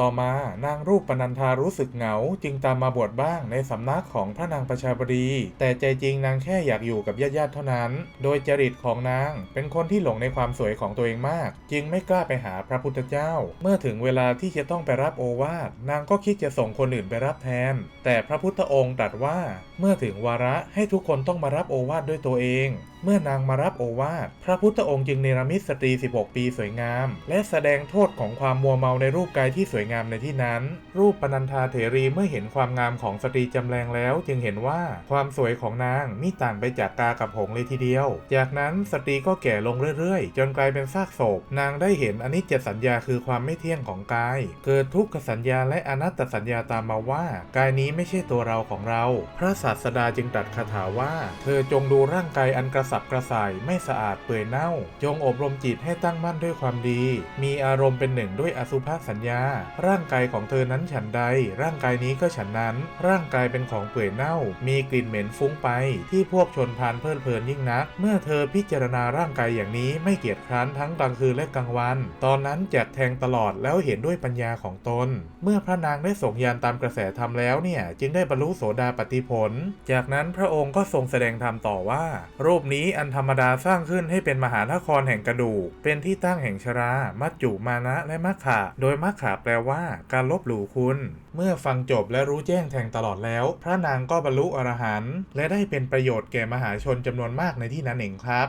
ต่อมานางรูปปนันธารู้สึกเหงา จึงตามมาบวชบ้างในสำนักของพระนางประชาบดี แต่ใจจริงนางแค่อยากอยู่กับญาติๆเท่านั้น โดยจริตของนางเป็นคนที่หลงในความสวยของตัวเองมาก จึงไม่กล้าไปหาพระพุทธเจ้า เมื่อถึงเวลาที่จะต้องไปรับโอวาทนางก็คิดจะส่งคนอื่นไปรับแทน แต่พระพุทธองค์ตรัสว่า เมื่อถึงวาระให้ทุกคนต้องมารับโอวาทด้วยตัวเอง เมื่อนางมารับโอวาทพระพุทธองค์จึงเนรมิตสตรี 16 ปีสวยงาม และแสดงโทษของความมัวเมาในรูปกายที่สวยงามในที่นั้น รูปปนันธาเถรีเมื่อเห็นความงามของสตรีจำแรงแล้ว จึงเห็นว่าความสวยของนางมิต่างไปจากกากับหงเลยทีเดียว จากนั้นสตรีก็แก่ลงเรื่อยๆ จนกลายเป็นซากศพ นางได้เห็นอนิจจสัญญาคือความไม่เที่ยงของกาย เกิดทุกขสัญญาและอนัตตสัญญาตามมาว่า กายนี้ไม่ใช่ตัวเราของเรา พระศาสดาจึงตรัสคาถาว่า เธอจงดูร่างกายอันกระสบกระส่ายไม่สะอาดเปื่อยเน่า จงอบรมจิตให้ตั้งมั่นด้วยความดี มีอารมณ์เป็นหนึ่งด้วยอสุภสัญญา ร่างกายของเธอนั้นฉันใด ร่างกายนี้ก็ฉันนั้น ร่างกายเป็นของเปื่อยเน่า มีกลิ่นเหม็นฟุ้งไป ที่พวกชนพานเพลิดเพลินยิ่งนัก เมื่อเธอพิจารณาร่างกายอย่างนี้ไม่เกียจคร้านทั้งกลางคืนและกลางวัน ตอนนั้นแจกแทงตลอดแล้วเห็นด้วยปัญญาของตน เมื่อพระนางได้ส่งยานตามกระแสธรรมแล้วเนี่ยจึงได้บรรลุโสดาปติผล จากนั้นพระองค์ก็ทรงแสดงธรรมต่อว่า รูปนี้ี้อันธรรมดาสร้างขึ้นให้เป็นมหานครแห่งกระดูก เป็นที่ตั้งแห่งชรา มัจจุมานะ และมัคคะโดยมัคคะแปลว่า การลบหลู่คุณ เมื่อฟังจบและรู้แจ้งแทงตลอดแล้ว พระนางก็บรรลุอรหันต์และได้เป็นประโยชน์แก่มหาชนจำนวนมากในที่นั้นเองครับ